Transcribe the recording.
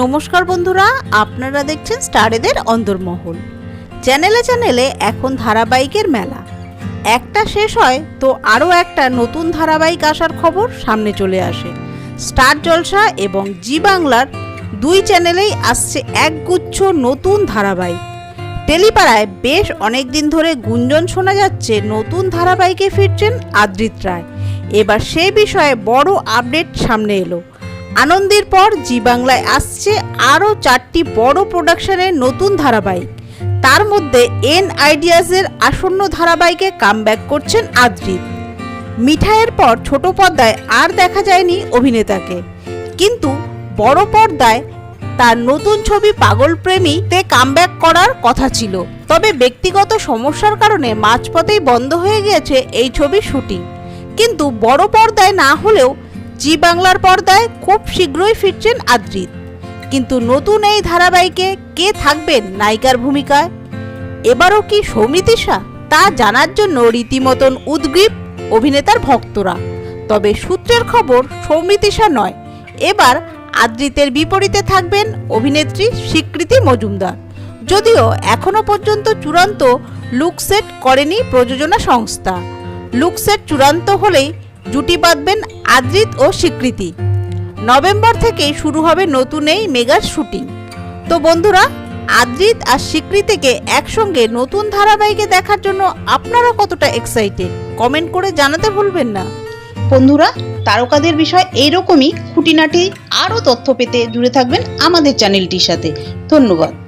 নমস্কার বন্ধুরা, আপনারা দেখছেন স্টারেদের অন্দরমহল চ্যানেলে চ্যানেলে এখন ধারাবাহিকের মেলা। একটা শেষ হয়, তো আরও একটা নতুন ধারাবাহিক আসার খবর সামনে চলে আসে। স্টার জলসা এবং জি বাংলার দুই চ্যানেলেই আসছে একগুচ্ছ নতুন ধারাবাহিক। টেলিপাড়ায় বেশ অনেক দিন ধরে গুঞ্জন শোনা যাচ্ছে, নতুন ধারাবাহিকে ফিরছেন আদ্রিত রায়। এবার সেই বিষয়ে বড় আপডেট সামনে এলো। আনন্দের পর জি বাংলায় আসছে আরও চারটি বড় প্রোডাকশনের নতুন ধারাবাহিক। তার মধ্যে এন আইডিয়াসের আসন্ন ধারাবাহিকে কামব্যাক করছেন আদ্রিত মিঠাইয়ের পর ছোট পর্দায় আর দেখা যায়নি অভিনেতাকে। কিন্তু বড় পর্দায় তার নতুন ছবি পাগল প্রেমীতে কামব্যাক করার কথা ছিল। তবে ব্যক্তিগত সমস্যার কারণে মাঝপথেই বন্ধ হয়ে গিয়েছে এই ছবির শুটিং। কিন্তু বড় পর্দায় না হলেও জি বাংলার পর্দায় খুব শীঘ্রই ফিরছেন আদ্রিত। কিন্তু নতুন এই ধারাবাহিকে কে থাকবেন নায়িকার ভূমিকায়? এবারও কি সৌমিতিশা তা জানার জন্য রীতিমতন উদ্গ্রীব অভিনেতার ভক্তরা। তবে সূত্রের খবর সৌমিতিশা নয়। এবার আদ্রিতের বিপরীতে থাকবেন অভিনেত্রী স্বীকৃতি মজুমদার। যদিও এখনও পর্যন্ত চূড়ান্ত লুক সেট করেনি প্রযোজনা সংস্থা। লুক সেট চূড়ান্ত হলেই জুটি বাঁধবেন আদ্রিত ও স্বীকৃতি। নভেম্বর থেকেই শুরু হবে নতুন এই মেগার শুটিং। তো বন্ধুরা আদ্রিত আর স্বীকৃতিকে একসঙ্গে নতুন ধারাবাহিকে দেখার জন্য আপনারা কতটা এক্সাইটেড কমেন্ট করে জানাতে ভুলবেন না। বন্ধুরা, তারকাদের বিষয় এইরকমই। খুঁটিনাটি আরও তথ্য পেতে জুড়ে থাকবেন আমাদের চ্যানেলটির সাথে। ধন্যবাদ।